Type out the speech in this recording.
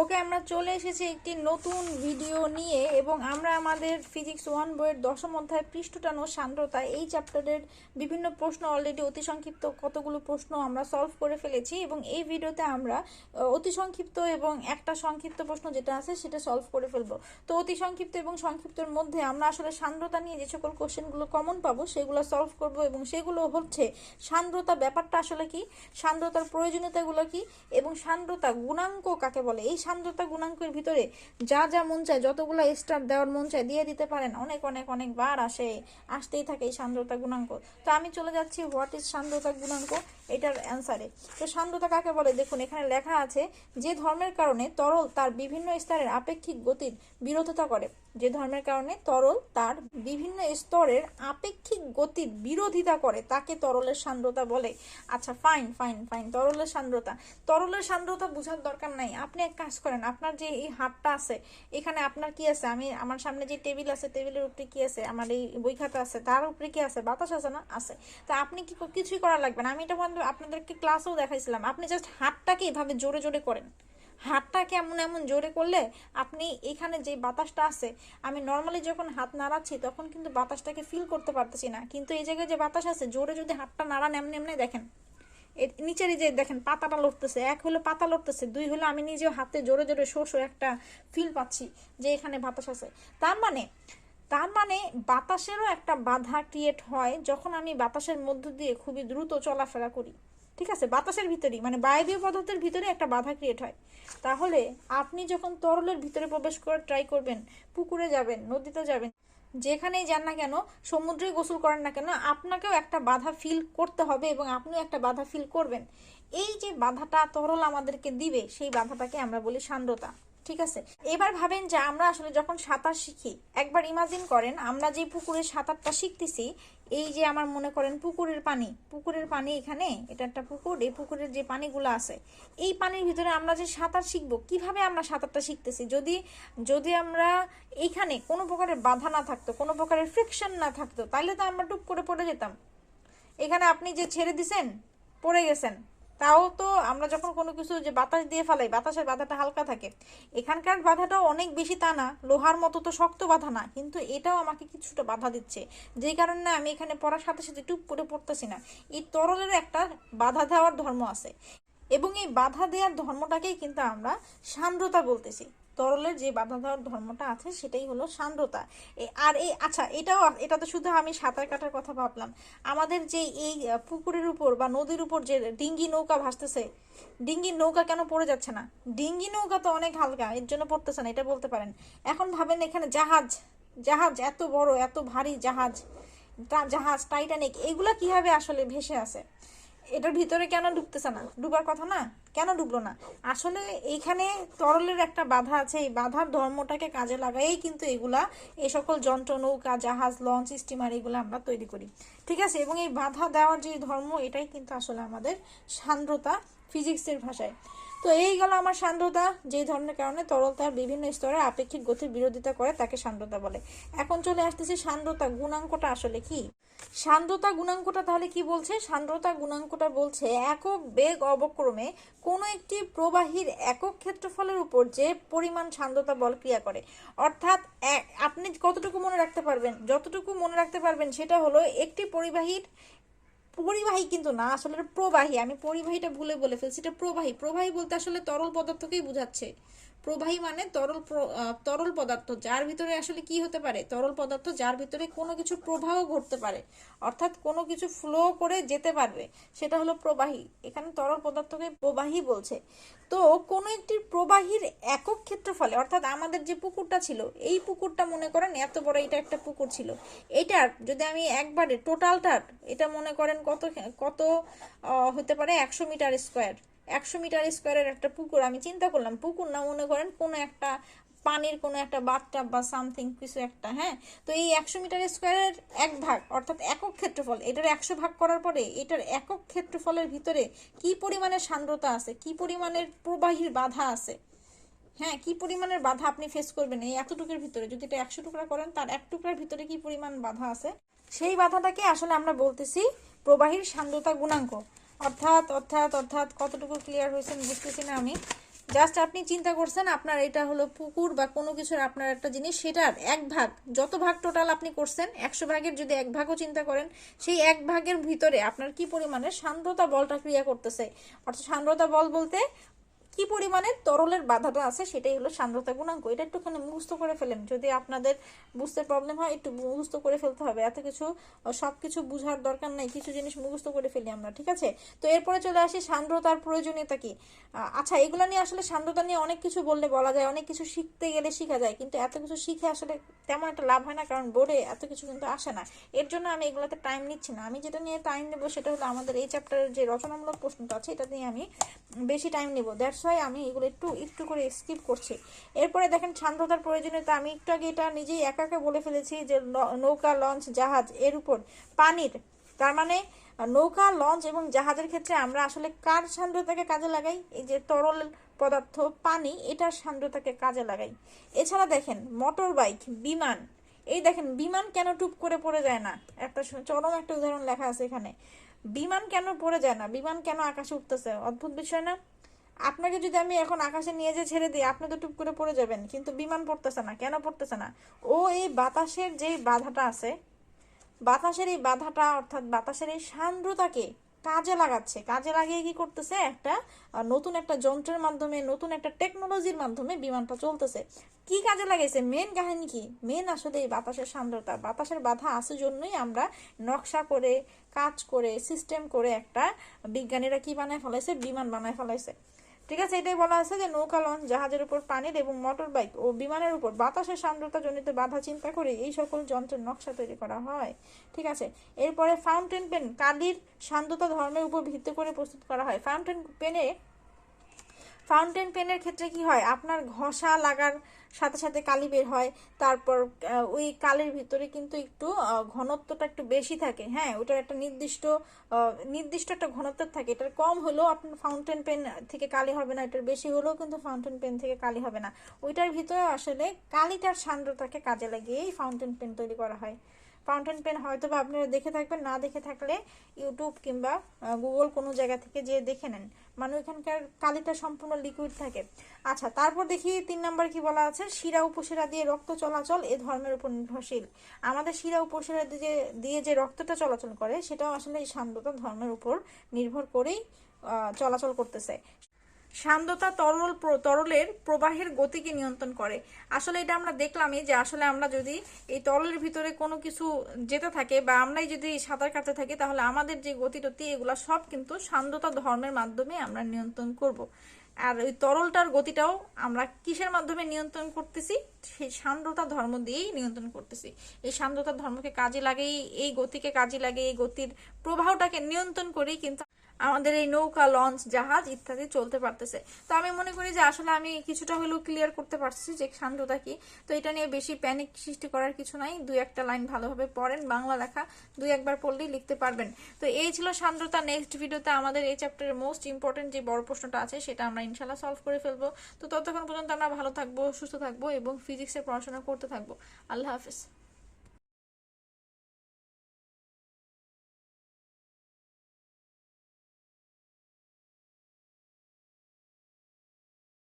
ওকে আমরা চলে এসেছি একটি নতুন ভিডিও নিয়ে এবং আমরা আমাদের ফিজিক্স ওয়ান বইয়ের দশম অধ্যায় পৃষ্ঠটানো সান্দ্রতা এই চ্যাপ্টারের বিভিন্ন প্রশ্ন অলরেডি অতি সংক্ষিপ্ত কতগুলো প্রশ্ন আমরা সলভ করে ফেলেছি এবং এই ভিডিওতে আমরা অতি সংক্ষিপ্ত এবং একটা সংক্ষিপ্ত প্রশ্ন যেটা আছে সেটা সলভ করে ফেলব। তো অতি সংক্ষিপ্ত এবং সংক্ষিপ্তর মধ্যে আমরা আসলে সান্দ্রতা নিয়ে যে সকল কোশ্চেনগুলো কমন পাবো সেগুলো সলভ করব এবং সেগুলো হচ্ছে সান্দ্রতা ব্যাপারটা আসলে কি? সান্দ্রতার প্রয়োজনীয়তাগুলো কি? এবং সান্দ্রতা গুণাঙ্ক কাকে বলে? এই সান্দ্রতা গুণাঙ্কের ভিতরে যা যা মন চায়, যতগুলো স্টার দেওয়ার মন চায় দিয়ে দিতে পারেন। অনেক অনেক, অনেকবার আসে, আসতেই থাকে এই সান্দ্রতা গুণাঙ্ক। তো আমি চলে যাচ্ছি হোয়াট ইজ সান্দ্রতা গুণাঙ্ক? এটার অ্যান্সারে তো সান্দ্রতা কাকে বলে? দেখুন, এখানে লেখা আছে, যে ধর্মের কারণে তরল তার বিভিন্ন স্তরের আপেক্ষিক গতির বিরোধিতা করে। যে ধর্মের কারণে তরল তার বিভিন্ন স্তরের আপেক্ষিক গতির বিরোধিতা করে, তাকে তরলের সান্দ্রতা বলে। আচ্ছা ফাইন ফাইন ফাইন তরলের সান্দ্রতা। তরলের সান্দ্রতা বোঝার দরকার নাই। আপনি এক কাজ করেন, আপনার যে এই হাতটা আছে, এখানে আপনার কি আছে? আমি, আমার সামনে যে টেবিল আছে, টেবিলের উপরে কি আছে? আমার এই বই খাতা আছে, তার উপরে কি আছে? বাতাস আছে না? আছে। তা আপনি কি কিছুই করা লাগবে না। আমি এটা বন্ধু আপনাদেরকে ক্লাসেও দেখাইছিলাম। আপনি জাস্ট হাতটাকে এভাবে জোরে জোরে করেন। হাতটাকে এমন এমন জোরে করলে আপনি এখানে যে বাতাসটা আছে, আমি নর্মালি যখন হাত নাড়াচ্ছি তখন কিন্তু বাতাসটাকে ফিল করতে পারতেছি না। কিন্তু এই জায়গায় যে বাতাস আছে, জোরে যদি হাতটা নাড়ান এমনি এমনি দেখেন নিচের যে দেখেন পাতাটা লড়তেছে, এক হলো পাতা লড়তেছে, দুই হলো আমি নিজেও হাতে জোরে জোরে শো শো একটা ফিল পাচ্ছি যে এখানে বাতাস আছে। তার মানে তার মানে বাতাসেরও একটা বাধা ক্রিয়েট হয় যখন আমি বাতাসের মধ্য দিয়ে খুবই দ্রুত চলাফেরা করি। ঠিক আছে? বাতাসের ভিতরেই মানে বায়বীয় পদার্থের ভিতরে একটা বাধা ক্রিয়েট হয়। তাহলে আপনি যখন তরলের ভিতরে প্রবেশ করার ট্রাই করবেন, পুকুরে যাবেন, নদীতে যাবেন, যেখানেই যান না কেন, সমুদ্রে গোসল করেন না কেন, আপনাকেও একটা বাধা ফিল করতে হবে এবং আপনিও একটা বাধা ফিল করবেন। এই যে বাধাটা তরল আমাদেরকে দিবে, সেই বাধাটাকে আমরা বলি সান্দ্রতা। ঠিক আছে? এবার ভাবেন যে আমরা আসলে যখন সাঁতার শিখি, একবার ইমাজিন করেন আমরা যে পুকুরে সাঁতারটা শিখতেছি, এই যে আমার মনে করেন পুকুরের পানি পুকুরের পানি এখানে, এটা একটা পুকুর, এই পুকুরের যে পানিগুলো আছে, এই পানির ভিতরে আমরা যে সাঁতার শিখব, কীভাবে আমরা সাঁতারটা শিখতেছি? যদি যদি আমরা এইখানে কোনো প্রকারের বাধা না থাকতো, কোনো প্রকারের ফ্রিকশন না থাকতো তাহলে তো আমরা টুপ করে পড়ে যেতাম। এখানে আপনি যে ছেড়ে দিছেন, পড়ে গেছেন তাও তো আমরা যখন কোনো কিছু যে বাতাস দিয়ে ফেলাই, বাতাসের বাধাটা হালকা থাকে। এখানকার বাধাটাও অনেক বেশি তা না, লোহার মতো তো শক্ত বাধা না, কিন্তু এটাও আমাকে কিছুটা বাধা দিচ্ছে। যেই কারণে আমি এখানে পড়ার সাথে সাথে টুপ করে পড়তেছি না। এই তরলের একটা বাধা দেওয়ার ধর্ম আছে। এবং এই বাধা দেওয়ার ধর্মটাকেই কিন্তু আমরা সান্দ্রতা বলতেছি। তরলের যে বাধা দেওয়ার ধর্মটা আছে, সেটাই হলো সান্দ্রতা। আর এই আচ্ছা এটাও এটা তো শুধু আমি সাঁতার কাটার কথা ভাবলাম। আমাদের যে এই পুকুরের উপর বা নদীর উপর যে ডিঙ্গি নৌকা ভাসতেছে, ডিঙ্গি নৌকা কেন পড়ে যাচ্ছে না? ডিঙ্গি নৌকা তো অনেক হালকা, এর জন্য পড়তেছে না, এটা বলতে পারেন। এখন ভাবেন এখানে জাহাজ জাহাজ এত বড়, এত ভারী জাহাজ জাহাজ, টাইটানিক, এগুলা কীভাবে আসলে ভেসে আছে এটার ভিতরে কেন ডুবতেছে না? ডুবার কথা না? কেন ডুবলো না? আসলে এইখানে তরলের একটা বাধা আছে। এই বাধার ধর্মটাকে কাজে লাগাই কিন্তু এগুলা, এই সকল যন্ত্র, নৌকা, জাহাজ, লঞ্চ, স্টিমার, এগুলো আমরা তৈরি করি। ঠিক আছে? এবং এই বাধা দেওয়ার যে ধর্ম, এটাই কিন্তু আসলে আমাদের সান্দ্রতা, ফিজিক্সের ভাষায়। তো এই গেল আমার সান্দ্রতা, যেই ধরনের কারণে তরল তার বিভিন্ন স্তরে আপেক্ষিক গতির বিরোধিতা করে তাকে সান্দ্রতা বলে। এখন চলে আসতেছে সান্দ্রতা গুণাঙ্কটা আসলে কি? সান্দ্রতা গুণাঙ্কটা তাহলে কি বলছে? সান্দ্রতা গুণাঙ্কটা বলছে একক বেগ অবক্রমে কোনো একটি প্রবাহীর একক ক্ষেত্রফলের উপর যে পরিমাণ সান্দ্রতা বল ক্রিয়া করে। অর্থাৎ আপনি কতটুকু মনে রাখতে পারবেন? যতটুকু মনে রাখতে পারবেন সেটা হলো একটি পরিবাহীর পরিবাহী কিন্তু না, আসলে প্রবাহী। আমি পরিবাহীটা ভুলে বলে ফেলছি, এটা প্রবাহী। প্রবাহী বলতে আসলে তরল পদার্থকেই বোঝাচ্ছে। প্রবাহী মানে তরল তরল পদার্থ, যার ভিতরে আসলে কি হতে পারে? তরল পদার্থ, যার ভিতরে কোনো কিছু প্রবাহ ঘটতে পারে। অর্থাৎ কোনো কিছু ফ্লো করে যেতে পারবে। সেটা হলো প্রবাহী। এখানে তরল পদার্থকে প্রবাহী বলছে। তো কোনো একটি প্রবাহীর একক ক্ষেত্রফলে, অর্থাৎ আমাদের যে পুকুরটা ছিল, এই পুকুরটা মনে করেন এত বড় এটা একটা পুকুর ছিল। এটার যদি আমি একবারে টোটালটার এটা মনে করেন কত কত হতে পারে একশো মিটার স্কোয়ার একশো মিটার স্কোয়ারের একটা পুকুর, আমি চিন্তা করলাম, পুকুর না, মনে করেন কোনো একটা পানির কোনো একটা বাথটাব বা সামথিং, কিছু একটা হ্যাঁ? তো এই একশো মিটার স্কোয়ারের এক ভাগ, অর্থাৎ একক ক্ষেত্রফল, এটার একশো ভাগ করার পরে এটার একক ক্ষেত্রফলের ভিতরে কি পরিমাণের সান্দ্রতা আছে, কি পরিমাণের প্রবাহীর বাধা আছে? হ্যাঁ কি পরিমাণের বাধা আপনি ফেস করবেন এই এতটুকুর ভিতরে? যদি এটা একশো টুকরা করেন, তার এক টুকরার ভিতরে কি পরিমাণ বাধা আছে? সেই বাধাটাকে আসলে আমরা বলতেছি প্রবাহীর সান্দ্রতা গুণাঙ্ক। অর্থাৎ অর্থাৎ অর্থাৎ কতটুকু ক্লিয়ার হয়েছে বুঝতেছি না আমি। জাস্ট আপনি চিন্তা করছেন আপনার এটা হলো পুকুর বা কোনো কিছুর আপনার একটা জিনিস, সেটার এক ভাগ, যত ভাগ টোটাল আপনি করছেন, একশো ভাগের যদি এক ভাগও চিন্তা করেন, সেই এক ভাগের ভিতরে আপনার কি পরিমাণে সান্দ্রতা বলটা ক্রিয়া করতেছে। অর্থাৎ সান্দ্রতা বল বলতে কি পরিমাণে তরলের বাধাটা আছে সেটাই হলো সান্দ্রতা গুণাঙ্ক। এটা একটুখানি মুখস্থ করে ফেলেন। যদি আপনাদের বুঝতে প্রবলেম হয়, একটু মুখস্থ করে ফেলতে হবে। এত কিছু সব কিছু বুঝার দরকার নাই। কিছু জিনিস মুখস্থ করে ফেলি আমরা, ঠিক আছে? তো এরপরে চলে আসি, সান্দ্রতার প্রয়োজনীয়তা কি? আচ্ছা এগুলো নিয়ে আসলে সান্দ্রতা নিয়ে অনেক কিছু বললে বলা যায়, অনেক কিছু শিখতে গেলে শেখা যায়। কিন্তু এত কিছু শিখে আসলে তেমন একটা লাভ হয় না, কারণ বোর্ডে এত কিছু কিন্তু আসে না। এর জন্য আমি এগুলোতে টাইম নিচ্ছি না। আমি যেটা নিয়ে টাইম নেব সেটা হলো আমাদের এই চ্যাপ্টারের যে রচনামূলক প্রশ্নটা আছে, এটা নিয়ে আমি বেশি টাইম নেব। দ্যাটস ওয়াই আমি এগুলো একটু একটু করে স্কিপ করছি। এরপরে দেখেন সান্দ্রতার প্রয়োজনীয়তা, আমি একটু আগে এটা নিজেই একা একা বলে ফেলেছি যে নৌকা, লঞ্চ, জাহাজ, এর উপর পানির, তার মানে নৌকা, লঞ্চ এবং জাহাজের ক্ষেত্রে আমরা আসলে কার সান্দ্রতাকে কাজে লাগাই? এই যে তরল পদার্থ, পানি, এটার সান্দ্রতাকে কাজে লাগাই। এছাড়া দেখেন মোটর বাইক বিমান, এই দেখেন বিমান কেন টুপ করে পড়ে যায় না? একটা চরম একটা উদাহরণ লেখা আছে এখানে। বিমান কেন পড়ে যায় না? বিমান কেন আকাশে উঠতেছে? অদ্ভুত বিষয় না? আপনাকে যদি আমি এখন আকাশে নিয়ে যে ছেড়ে দিই, আপনি তো টুপ করে পড়ে যাবেন। কিন্তু বিমান পড়তেছে না। কেন পড়তেছে না? ও এই বাতাসের যে বাধাটা আছে, বাতাসের এই বাধাটা, অর্থাৎ বাতাসের এই সান্দ্রতাকে কাজে লাগাচ্ছে। কাজে লাগিয়ে কি করতেছে? একটা নতুন একটা যন্ত্রের মাধ্যমে, নতুন একটা টেকনোলজির মাধ্যমে বিমানটা চলতেছে। কি কাজে লাগাইছে? মেন কাহিনী কি? মেন আসলে এই বাতাসের সান্দ্রতা। বাতাসের বাধা আছে জন্যই আমরা নকশা করে, কাজ করে সিস্টেম করে একটা বিজ্ঞানীরা কি বানায় ফেলাইছে? বিমান বানায় ফেলাইছে। ঠিক আছে, এটাই বলা আছে যে নৌকা লঞ্চ, জাহাজের উপর পানির এবং মোটর বাইক ও বিমানের উপর বাতাসের সান্দ্রতা জনিত বাধা চিন্তা করে এই সকল যন্ত্রের নকশা তৈরি করা হয়। ঠিক আছে, এরপরে ফাউন্টেন পেন কালির সান্দ্রতা ধর্মের উপর ভিত্তি করে প্রস্তুত করা হয়। ফাউন্টেন পেনে ফাউন্টেন পেনের ক্ষেত্রে কি হয়? আপনার ঘষা লাগার সাথে সাথে কালি বের হয়। তারপর ওই কালির ভিতরে কিন্তু একটু ঘনত্বটা একটু বেশি থাকে। হ্যাঁ ওটার একটা নির্দিষ্ট নির্দিষ্ট একটা ঘনত্ব থাকে। এটার কম হলেও আপনার ফাউন্টেন পেন থেকে কালি হবে না। এটার বেশি হলেও কিন্তু ফাউন্টেন পেন থেকে কালি হবে না। ওইটার ভিতরে আসলে কালিটার সান্দ্রতাকে কাজে লাগিয়েই ফাউন্টেন পেন তৈরি করা হয়। ফাউন্টেন পেন হয়তো বা আপনারা দেখে থাকবেন, না দেখে থাকলে ইউটিউব কিংবা গুগল কোনো জায়গা থেকে যে দেখে নেন। মানে ওইখানকার কালিটা সম্পূর্ণ লিকুইড থাকে। আচ্ছা তারপর দেখি তিন নম্বর কি বলা আছে? শিরা উপশিরা দিয়ে রক্ত চলাচল এ ধর্মের উপর নির্ভরশীল। আমাদের শিরা উপশিরা দিয়ে দিয়ে যে রক্তটা চলাচল করে, সেটাও আসলে এই সান্দ্রতা ধর্মের উপর নির্ভর করেই চলাচল করতেছে। সান্দ্রতা তরল তরলের প্রবাহের গতিকে নিয়ন্ত্রণ করে। আসলে এটা আমরা দেখলামই যে আসলে আমরা যদি এই তরলের ভিতরে কোনো কিছু যেতে থাকে বা আমরাই যদি সাঁতার কাটতে থাকি, তাহলে আমাদের যে গতিটতি এগুলো সব কিন্তু সান্দ্রতা ধর্মের মাধ্যমে আমরা নিয়ন্ত্রণ করব। আর ওই তরলটার গতিটাও আমরা কিসের মাধ্যমে নিয়ন্ত্রণ করতেছি? সেই সান্দ্রতা ধর্ম দিয়েই নিয়ন্ত্রণ করতেছি। এই সান্দ্রতা ধর্মকে কাজে লাগেই এই গতিকে কাজে লাগে এই গতির প্রবাহটাকে নিয়ন্ত্রণ করেই কিন্তু আমাদের এই নৌকা লঞ্চ জাহাজ ইত্যাদি চলতে পারতেছে। তো আমি মনে করি যে আসলে আমি কিছুটা হলেও ক্লিয়ার করতে পারছি যে সান্দ্রতা কি। তো এটা নিয়ে বেশি প্যানিক সৃষ্টি করার কিছু নাই। দুই একটা লাইন ভালোভাবে পড়েন, বাংলা লেখা দুই একবার পড়লেই লিখতে পারবেন। তো এই ছিল সান্দ্রতা। নেক্সট ভিডিওতে আমাদের এই চ্যাপ্টারের মোস্ট ইম্পর্টেন্ট যে বড় প্রশ্নটা আছে, সেটা আমরা ইনশাল্লাহ সলভ করে ফেলব। তো ততক্ষণ পর্যন্ত আমরা ভালো থাকব, সুস্থ থাকব এবং ফিজিক্সের পড়াশোনা করতে থাকব। আল্লাহ হাফিজ।